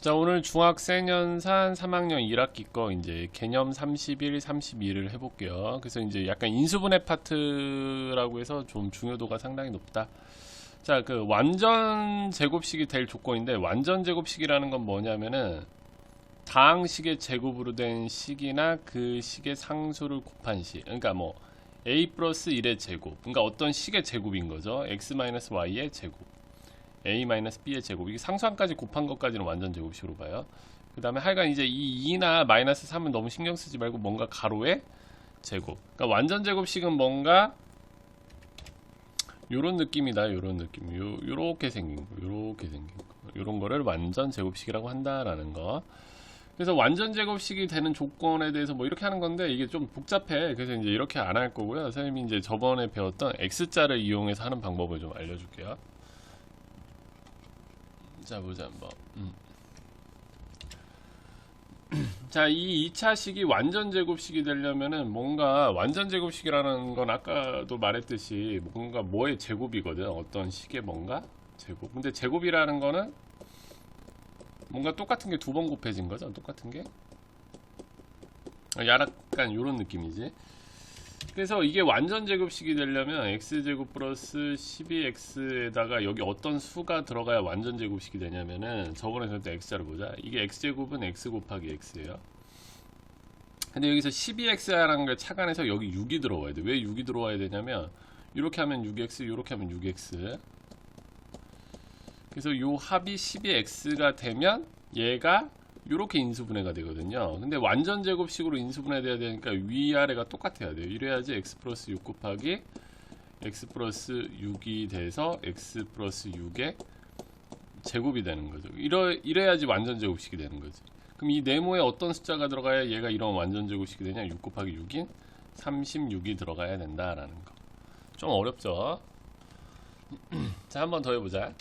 자 오늘 중학생 연산 3학년 1학기 거 이제 개념 31, 32를 해볼게요. 그래서 이제 약간 인수분해 파트라고 해서 좀 중요도가 상당히 높다. 자 그 완전 제곱식이 될 조건인데 완전 제곱식이라는 건 뭐냐면은 다항식의 제곱으로 된 식이나 그 식의 상수를 곱한 식. 그러니까 뭐 a 플러스 1의 제곱. 그러니까 어떤 식의 제곱인 거죠. x 마이너스 y의 제곱. A-b의 제곱. 이게 상수항까지 곱한 것까지는 완전 제곱식으로 봐요. 그 다음에 하여간 이제 이 2나 마이너스 3은 너무 신경 쓰지 말고 뭔가 가로의 제곱. 그러니까 완전 제곱식은 뭔가 요런 느낌이다 요런 느낌. 요, 요렇게 생긴 거 요렇게 생긴 거. 요런 거를 완전 제곱식이라고 한다라는 거. 그래서 완전 제곱식이 되는 조건에 대해서 뭐 이렇게 하는 건데 이게 좀 복잡해. 그래서 이제 이렇게 안 할 거고요. 선생님이 이제 저번에 배웠던 x자를 이용해서 하는 방법을 좀 알려줄게요 자 보자 한번 음. 자, 이 2차식이 완전 제곱식이 되려면은 뭔가 완전 제곱식이라는 건 아까도 말했듯이 뭔가 뭐의 제곱이거든. 어떤 식의 뭔가 제곱. 근데 제곱이라는 거는 뭔가 똑같은 게 두 번 곱해진 거죠. 똑같은 게. 아, 약간 요런 느낌이지. 그래서 이게 완전 제곱식이 되려면 x제곱 플러스 12x에다가 여기 어떤 수가 들어가야 완전 제곱식이 되냐면은 저번에 그때 x자를 보자. 이게 x제곱은 x 곱하기 x예요. 근데 여기서 12x라는 걸 착안해서 여기 6이 들어와야 돼 왜 6이 들어와야 되냐면 이렇게 하면 6x 이렇게 하면 6x 그래서 요 합이 12x가 되면 얘가 이렇게 인수분해가 되거든요. 근데 완전 제곱식으로 인수분해돼야 되니까 위아래가 똑같아야 돼요. 이래야지 x 플러스 6 곱하기 x 플러스 6이 돼서 x 플러스 6의 제곱이 되는 거죠. 이러, 이래야지 완전 제곱식이 되는 거지. 그럼 이 네모에 어떤 숫자가 들어가야 얘가 이런 완전 제곱식이 되냐? 6 곱하기 6인 36이 들어가야 된다라는 거. 좀 어렵죠? 자, 한 번 더 해보자.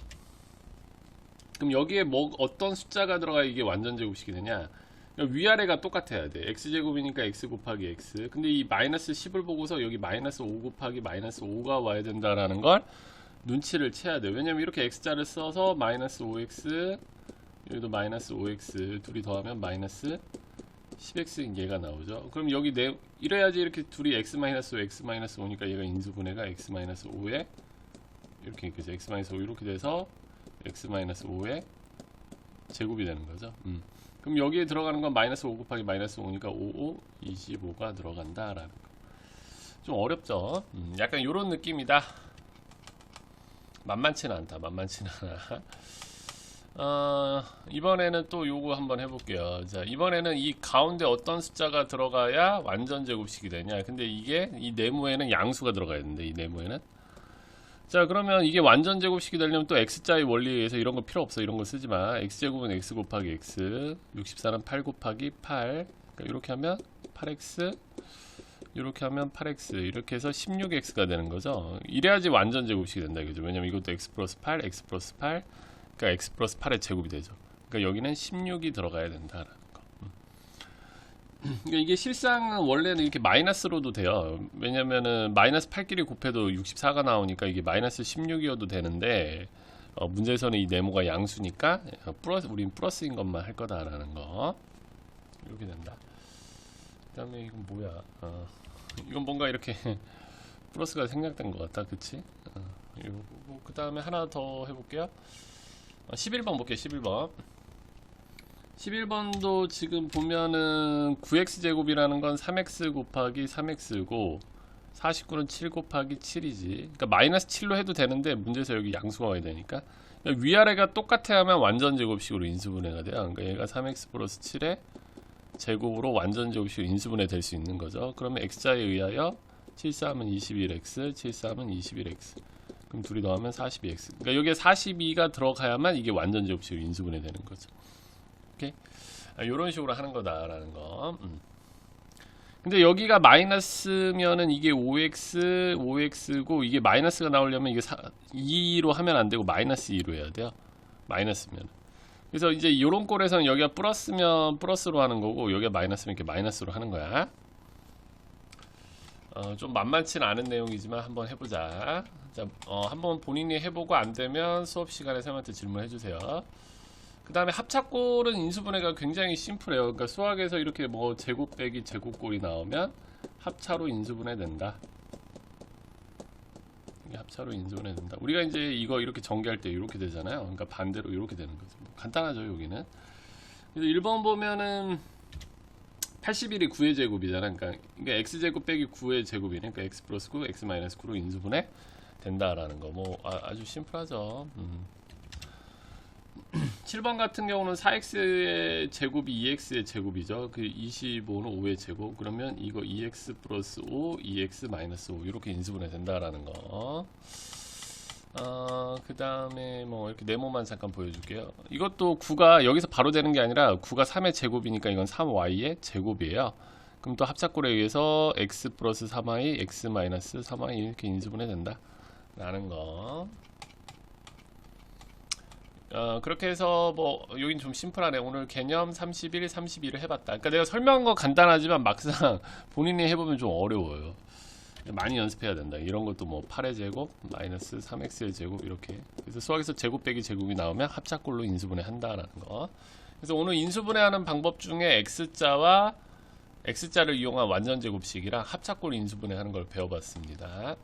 그럼 여기에 뭐 어떤 숫자가 들어가 이게 완전 제곱식이 되냐? 위아래가 똑같아야 돼. x제곱이니까 x 곱하기 x. 근데 이 마이너스 10을 보고서 여기 마이너스 5 곱하기 마이너스 5가 와야 된다라는 걸 눈치를 채야 돼. 왜냐면 이렇게 x자를 써서 마이너스 5x 여기도 마이너스 5x 둘이 더하면 마이너스 10x인 얘가 나오죠. 그럼 여기 네 이래야지 이렇게 둘이 x 마이너스 5 x 마이너스 5니까 얘가 인수분해가 x 마이너스 5에 이렇게 그죠. x 마이너스 5 이렇게 돼서 x-5의 제곱이 되는 거죠. 음. 그럼 여기에 들어가는 건 마이너스 5 곱하기 마이너스 5니까 5, 5, 25가 들어간다라는 거. 좀 어렵죠. 음, 약간 이런 느낌이다. 만만치는 않다. 만만치는 않아. 어, 이번에는 또 요거 한번 해볼게요. 자, 이번에는 이 가운데 어떤 숫자가 들어가야 완전 제곱식이 되냐. 근데 이게 이 네모에는 양수가 들어가야 되는데 이 네모에는 자 그러면 이게 완전 제곱식이 되려면 또 x자의 원리에 의해서 이런 거 필요 없어. 이런 거 쓰지 마. x제곱은 x 곱하기 x 64는 8 곱하기 8 그러니까 이렇게 하면 8x 이렇게 하면 8x 이렇게 해서 16x가 되는 거죠. 이래야지 완전 제곱식이 된다 이거죠? 왜냐면 이것도 x 플러스 8 x 플러스 8 그러니까 x 플러스 8의 제곱이 되죠. 그러니까 여기는 16이 들어가야 된다 이게 실상은 원래는 이렇게 마이너스로도 돼요. 왜냐면은 마이너스 8끼리 곱해도 64가 나오니까 이게 마이너스 16이어도 되는데 어, 문제에서는 이 네모가 양수니까 어, 플러스 우린 플러스인 것만 할 거다라는 거 이렇게 된다. 그 다음에 이건 뭐야? 어, 이건 뭔가 이렇게 플러스가 생략된 것 같다, 그치? 어, 뭐, 그 다음에 하나 더 해볼게요. 11번 볼게요, 11번. 11번도 지금 보면은 9x제곱이라는 건 3x 곱하기 3x고 49는 7 곱하기 7이지. 그러니까 마이너스 7로 해도 되는데 문제에서 여기 양수가 와야 되니까. 위아래가 똑같아 야만 완전 제곱식으로 인수분해가 돼요. 그러니까 얘가 3x 플러스 7의 제곱으로 완전 제곱식으로 인수분해 될 수 있는 거죠. 그러면 x자에 의하여 7, 3은 21x 7, 3은 21x 그럼 둘이 더하면 42x 그러니까 여기에 42가 들어가야만 이게 완전 제곱식으로 인수분해 되는 거죠 오케이? 아, 이런 식으로 하는 거다라는 거. 음. 근데 여기가 마이너스면은 이게 5x, 5x고 이게 마이너스가 나오려면 이게 4, 2로 하면 안 되고 마이너스 2로 해야 돼요. 마이너스면. 그래서 이제 이런 꼴에서는 여기가 플러스면 플러스로 하는 거고 여기가 마이너스면 이렇게 마이너스로 하는 거야. 어, 좀 만만치는 않은 내용이지만 한번 해보자. 자, 어, 한번 본인이 해보고 안 되면 수업 시간에 쌤한테 질문해 주세요. 그 다음에 합차골은 인수분해가 굉장히 심플해요. 그러니까 수학에서 이렇게 뭐 제곱 빼기 제곱골이 나오면 합차로 인수분해 된다. 이게 합차로 인수분해 된다. 우리가 이제 이거 이렇게 전개할 때 이렇게 되잖아요. 그러니까 반대로 이렇게 되는 거죠. 뭐 간단하죠, 여기는. 그래서 1번 보면은 81이 9의 제곱이잖아. 그러니까 이게 x 제곱 빼기 9의 제곱이네. 그러니까 x 플러스 9, x 마이너스 9로 인수분해 된다라는 거. 뭐 아, 주 심플하죠. 음. 7번 같은 경우는 4x의 제곱이 2x의 제곱이죠. 그 25는 5의 제곱. 그러면 이거 2x 플러스 5, 2x 마이너스 5 이렇게 인수분해 된다라는 거. 어, 그 다음에 뭐 이렇게 네모만 잠깐 보여줄게요. 이것도 9가 여기서 바로 되는 게 아니라 9가 3의 제곱이니까 이건 3y의 제곱이에요. 그럼 또 합작골에 의해서 x 플러스 3y, x 마이너스 3y 이렇게 인수분해 된다. 라는 거. 어, 그렇게 해서 뭐 여긴 좀 심플하네. 오늘 개념 31, 32를 해봤다. 그러니까 내가 설명한 거 간단하지만 막상 본인이 해보면 좀 어려워요. 많이 연습해야 된다. 이런 것도 뭐 8의 제곱, 마이너스 3x의 제곱 이렇게. 그래서 수학에서 제곱 빼기 제곱이 나오면 합작골로 인수분해 한다라는 거. 그래서 오늘 인수분해하는 방법 중에 x자와 x자를 이용한 완전 제곱식이랑 합작골 인수분해하는 걸 배워봤습니다.